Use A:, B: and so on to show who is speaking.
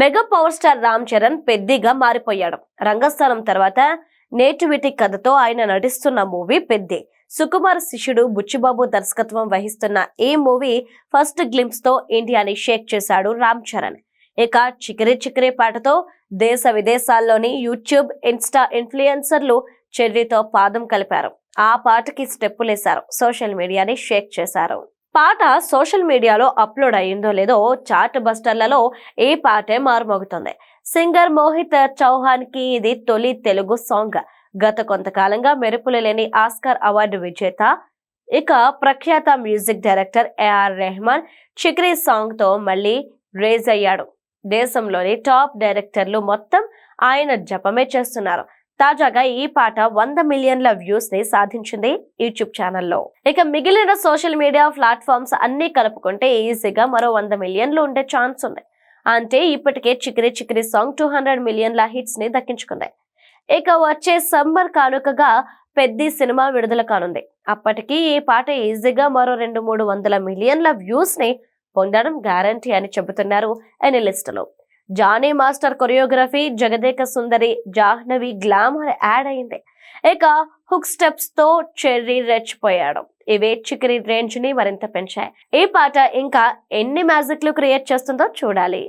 A: Mega power star Ram Charan పెద్దిగా మారిపోయాడు. రంగస్థానం తర్వాత నేటివిటీ కథతో ఆయన నటిస్తున్న మూవీ పెద్ది. సుకుమార్ శిష్యుడు బుచ్చిబాబు దర్శకత్వం వహిస్తున్న ఈ మూవీ ఫస్ట్ గ్లిమ్స్తో ఇండియాని షేక్ చేశాడు రామ్ చరణ్. ఇక చికరే చికరే పాటతో దేశ విదేశాల్లోని యూట్యూబ్ ఇన్స్టా ఇన్ఫ్లుయెన్సర్లు చెర్రీతో పాదం కలిపారు. ఆ పాటకి స్టెప్పులేశారు. సోషల్ మీడియాని షేక్ చేశారు. పాట సోషల్ మీడియాలో అప్లోడ్ అయ్యిందో లేదో చాట్ బస్టర్లలో ఈ పాటే మారుమోగుతుంది. సింగర్ మోహిత్ చౌహాన్కి ఇది తొలి తెలుగు సాంగ్. గత కొంతకాలంగా మెరుపులు లేని ఆస్కార్ అవార్డు విజేత ఇక ప్రఖ్యాత music director A R Rahman చిక్రీ సాంగ్తో మళ్ళీ రేజ్ అయ్యాడు. దేశంలోని టాప్ డైరెక్టర్లు మొత్తం ఆయన జపమే చేస్తున్నారు. తాజాగా ఈ పాట వంద మిలియన్ల వ్యూస్ని సాధించింది యూట్యూబ్ ఛానల్లో. ఇక మిగిలిన సోషల్ మీడియా ప్లాట్ఫామ్స్ అన్ని కలుపుకుంటే ఈజీగా మరో వంద మిలియన్లు ఉండే ఛాన్స్ ఉంది. అంటే ఇప్పటికే Chikiri Chikiri song two hundred మిలియన్ల హిట్స్ని దక్కించుకుంది. ఇక వచ్చే సమ్మర్ కానుకగా పెద్ద సినిమా విడుదల కానుంది. అప్పటికి ఈ పాట ఈజీగా మరో రెండు మూడు వందల మిలియన్ల వ్యూస్ని పొందడం గ్యారంటీ అని చెబుతున్నారు ఎనలిస్టులు. Jani master choreography Jagadeka Sundari Janhvi glamour add అయింది. ఇక హుక్ స్టెప్స్తో చెర్రీ రెచ్చిపోయాడు. ఇవే చికిరి రేంజ్ని మరింత పెంచాయి. ఈ పాట ఇంకా ఎన్ని మ్యాజిక్లు క్రియేట్ చేస్తుందో చూడాలి.